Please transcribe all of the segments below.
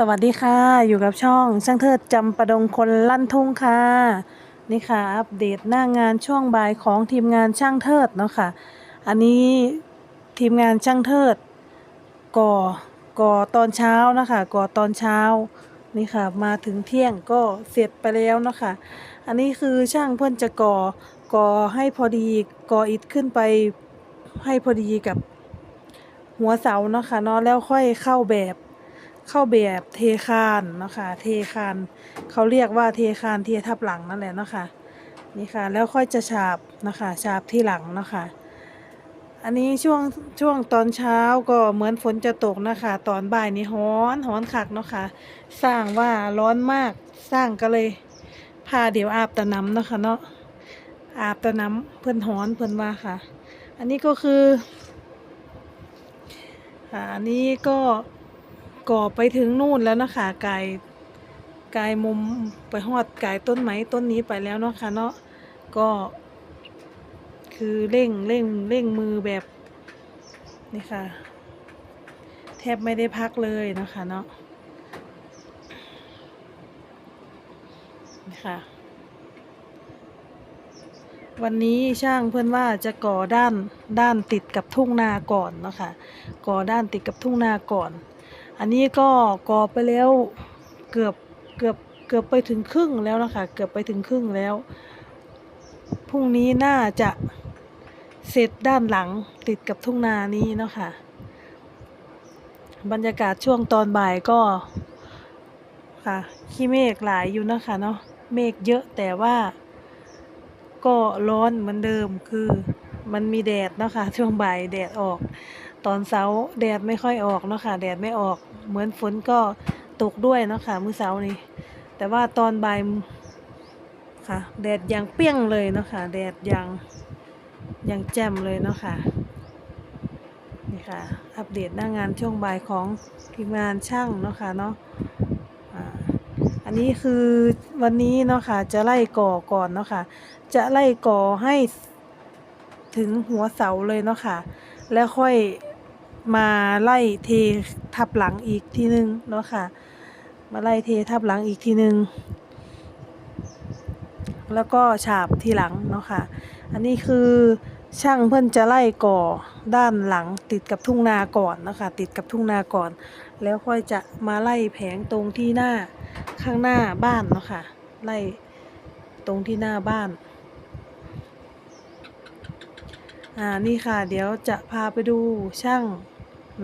สวัสดีค่ะ อยู่กับช่องช่างเทิดจำประดงคนลั่นทุ่งค่ะ นี่ค่ะ อัปเดตหน้างานช่วงบ่ายของทีมงานช่างเทิดเนาะค่ะ อันนี้ทีมงานช่างเทิด ก่อก่อตอนเช้านะคะก่อตอนเช้านี่ค่ะ มาถึงเที่ยงก็เสร็จไปแล้วเนาะค่ะ อันนี้คือช่างเพื่อนจะก่อก่อให้พอดีก่ออิฐขึ้นไปให้พอดีกับหัวเสาเนาะค่ะเนาะแล้วค่อยเข้าแบบ เข้าแบบเทคานเนาะค่ะเทคานเขาเรียกว่าเทคานเททับหลังนั่นแหละเนาะค่ะนี่ค่ะแล้วค่อยจะฉาบนะคะฉาบที่หลังเนาะค่ะอันนี้ช่วงช่วงตอนเช้าก็เหมือนฝนจะตกนะคะ ตอนบ่ายนี่ฮ้อนฮ้อนคักเนาะค่ะสร้างว่าร้อนมากสร้างก็เลยพาเดี๋ยวอาบแตะน้ำเนาะค่ะเนาะอาบแตะน้ำเพื่อนฮ้อนเพื่อนว่าค่ะ อันนี้ก็คืออันนี้ก็ ก่อไปถึงนู่นแล้วนะคะกายกายมุมไปหอดกายต้นไม้ต้นนี้ไปแล้วเนาะค่ะเนาะก็ คือเร่งเร่งเร่งมือแบบนี่ค่ะ แทบไม่ได้พักเลยนะคะเนาะนี่ค่ะวันนี้ช่างเพื่อนว่าจะก่อด้านด้านติดกับทุ่งนาก่อนเนาะค่ะก่อด้านติดกับทุ่งนาก่อน อันนี้ก็ก่อไปแล้วเกือบเกือบเกือบไปถึงครึ่งแล้วนะคะ เกือบไปถึงครึ่งแล้ว พรุ่งนี้น่าจะเสร็จด้านหลังติดกับทุ่งนานี้เนาะค่ะ บรรยากาศช่วงตอนบ่ายก็ค่ะขี้เมฆหลายอยู่นะคะเนาะเมฆเยอะแต่ว่าก็ร้อนเหมือนเดิมคือมันมีแดดนะคะช่วงบ่ายแดดออก ตอนเช้าแดดไม่ค่อยออกเนาะค่ะแดดไม่ออก เหมือนฝนก็ตกด้วยเนาะค่ะมื้อเช้านี้ แต่ว่าตอนบ่ายค่ะแดดยังเปี้ยงเลยเนาะค่ะแดดยังยังแจ่มเลยเนาะค่ะนี่ค่ะ อัปเดตหน้างานช่วงบ่ายของทีมงานช่างเนาะค่ะเนาะอันนี้คือวันนี้เนาะค่ะจะไล่ก่อก่อนเนาะค่ะจะไล่ก่อให้ถึงหัวเสาเลยเนาะค่ะแล้วค่อย มาไล่เททับหลังอีกทีนึงเนาะค่ะ มาไล่เททับหลังอีกทีนึง แล้วก็ฉาบทีหลังเนาะค่ะ อันนี้คือช่างเพิ่อนจะไล่ก่อด้านหลังติดกับทุ่งนาก่อนเนาะคะ ติดกับทุ่งนาก่อน แล้วค่อยจะมาไล่แผงตรงที่หน้าข้างหน้าบ้านเนาะค่ะไล่ตรงที่หน้าบ้านอ่านี่ค่ะ เดี๋ยวจะพาไปดูช่าง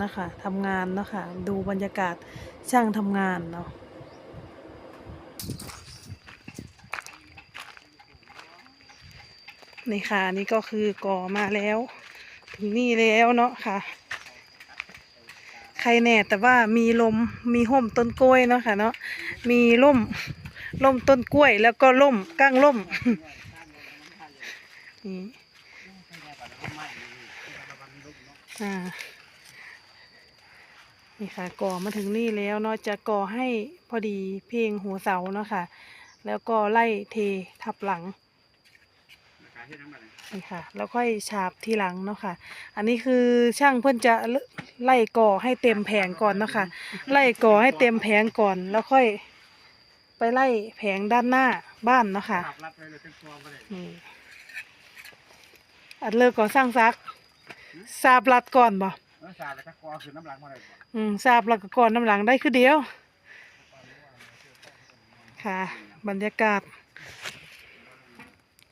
นะคะทำงานเนาะค่ะดูบรรยากาศช่างทำงานเนาะนี่ค่ะนี่ก็คือก่อมาแล้ว ถึงนี่แล้วเนาะค่ะ ใครแน่แต่ว่ามีลมมีห่มต้นกล้วยเนาะค่ะเนาะมีร่มร่มต้นกล้วยแล้วก็ร่มก้างร่มนี่อ่า นี่ค่ะก่อมาถึงนี่แล้วเนาะจะก่อให้พอดีเพียงหัวเสาเนาะค่ะ แล้วก็ไล่เททับหลังนี่ค่ะ แล้วค่อยฉาบทีหลังเนาะค่ะ อันนี้คือช่างเพื่อนจะไล่ก่อให้เต็มแผงก่อนเนาะค่ะ ไล่ก่อให้เต็มแผงก่อน แล้วค่อย ไปไล่แผงด้านหน้าบ้านเนาะค่ะรับไปเลยเป็นตัวมาเลยนี่อัดเลิกก่อนสร้างซักสาบลัดก่อนบ่ น้ำชาแล้วก็กอคือน้ำหลังมาเลยอืมสาบลัดก็ก่อนน้ำหลังได้คือเดียว ค่ะ บรรยากาศ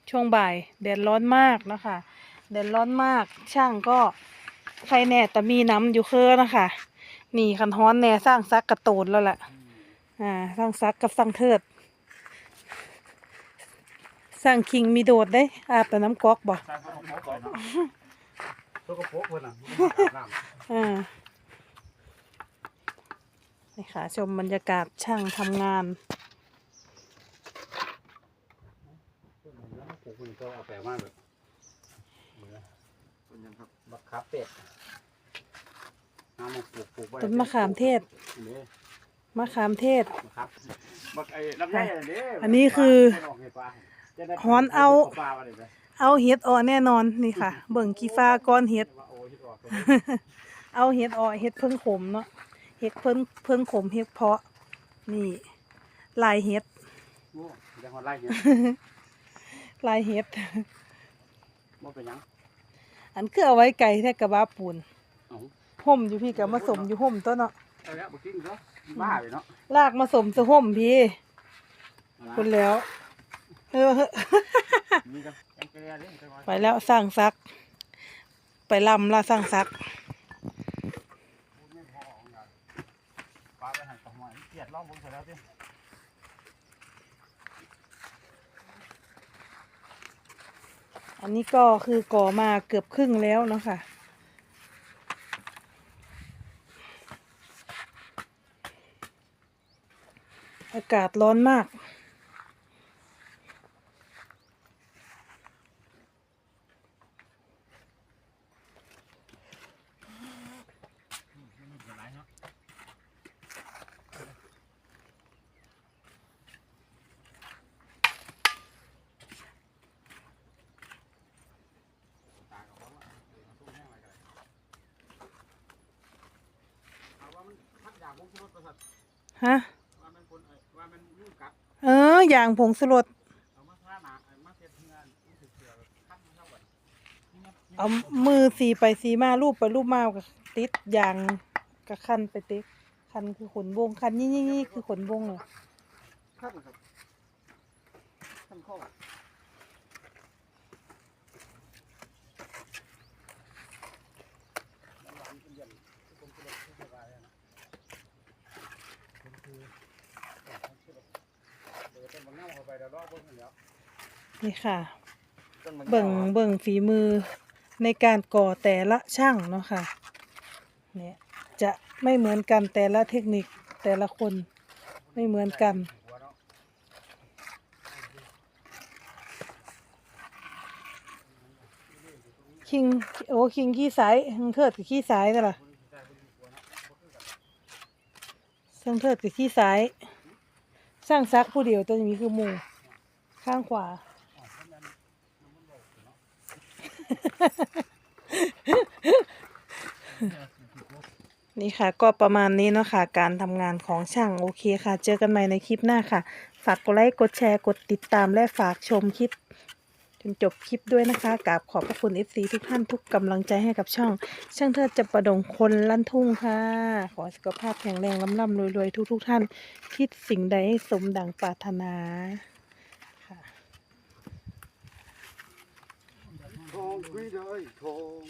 ช่วงบ่ายแดดร้อนมากนะคะแดดร้อนมาก ช่างก็ใครแน่แต่มีน้ำอยู่เคอนะคะ นี่คันฮ้อนแน่สร้างซักกระโตนแล้วแหละอ่าสร้างซักกับสร้างเทิด สร้างคิงมีโดดได้อาบแต่น้ำก๊อกบ่ชาตัวกระโปงก่อนเนาะ ตัวกระโปงคนน่ะน้ำ อ่านี่ค่ะ ชมบรรยากาศช่างทำงานปลูกคนก็เอาแปลมากเลยเป็นยังครับบักขาเป็ดน้ำมันปลูกปลูกไว้ต้นมะขามเทศนี่มะขามเทศมะขามบักไอ้ลำไยอันนี้อันนี้คือฮ้อนเอาปลามาเลยไหมเอาเห็ดออกแน่นอนนี่ค่ะ เบิ่งกีฟ้าก้อนเห็ดโอ้ยที่ออก เอาเห็ดออกเห็ดเพิ่งขมเนาะเห็ดเพิ่งเพิ่งขมเห็ดเพาะ นี่ลายเฮ็ดโอ้ยังหอดไล่เนี่ยลายเฮ็ด บ่เป็นหยัง อันคือเอาไว้ไก่แท้กระบะปูนเอ้าห่มอยู่พี่กับมาสมอยู่ห่มตัวเนาะเอาแล้วบ่กินซะบ้าไปเนาะลากมาสมสะห่มพี่คุณแล้วเออมีกันแกงเกลือเด้จังหวะ ไปแล้วสร้างซัก ไปลำละสร้างซักพูดไม่พอ ของกันปลาไปหันกับหอยเกลียดลองบนเสร็จแล้วสิอันนี้ก็คือก่อมาเกือบครึ่งแล้วเนาะค่ะ อากาศร้อนมาก เอาว่ามันพักอย่างบ่คิดว่าประสาท ฮะว่ามันคนเอ้ยว่ามันยุ่งกัดเอออย่างผงสลดเอามาท่าหนาเอามาเฮ็ดงานมันสิเสือคันเท่าไหร่นี่นะเอามือสีไปสีมารูปไปรูปมากับติดยางกับคันไปติดคันคือขนวงคันนี่นี่นี่คือขนวงเหรอคันครับคันข้อมันหวานเป็นเย็นผมคือแบบสบายอะนะผมคือผมคือแบบเดี๋ยว ต้นมะนาวเข้าไปเดี๋ยวรอเบิ่งกันแล้วนี่ค่ะต้นมะนาวเบิ่งเบิ่งฝีมือในการก่อแต่ละช่างเนาะค่ะเนี่ยจะไม่เหมือนกันแต่ละเทคนิคแต่ละคนไม่เหมือนกันหัวเนาะคิงโอ้คิงขี้สายเฮิงเทิดกับขี้สายแต่ละเฮิงเทิดกับขี้สายส ร้างซักผู้เดียวตัวนี้คือหมูข้างขวา นี่ค่ะ ก็ประมาณนี้เนาะค่ะ การทำงานของช่างโอเคค่ะ เจอกันใหม่ในคลิปหน้าค่ะ ฝากกดไลค์ กดแชร์ กดติดตามและฝากชมคลิป จนจบคลิปด้วยนะคะกราบขอบพระคุณ FC ทุกท่านทุกกำลังใจให้กับช่อง ช่างเทิดจะประดงคนลั่นทุ่งค่ะ ขอสุขภาพแข็งแรงล่ำร่ำรวยๆ ทุกๆทท่าน คิดสิ่งใดให้สมดังปรารถนาค่ะทองคุยได้ทอง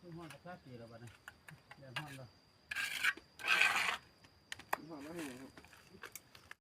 ขึ้นห้องกับพลาติกแล้วบ้านะเดี๋ยวห้องเราห้องเราให้ยังครับ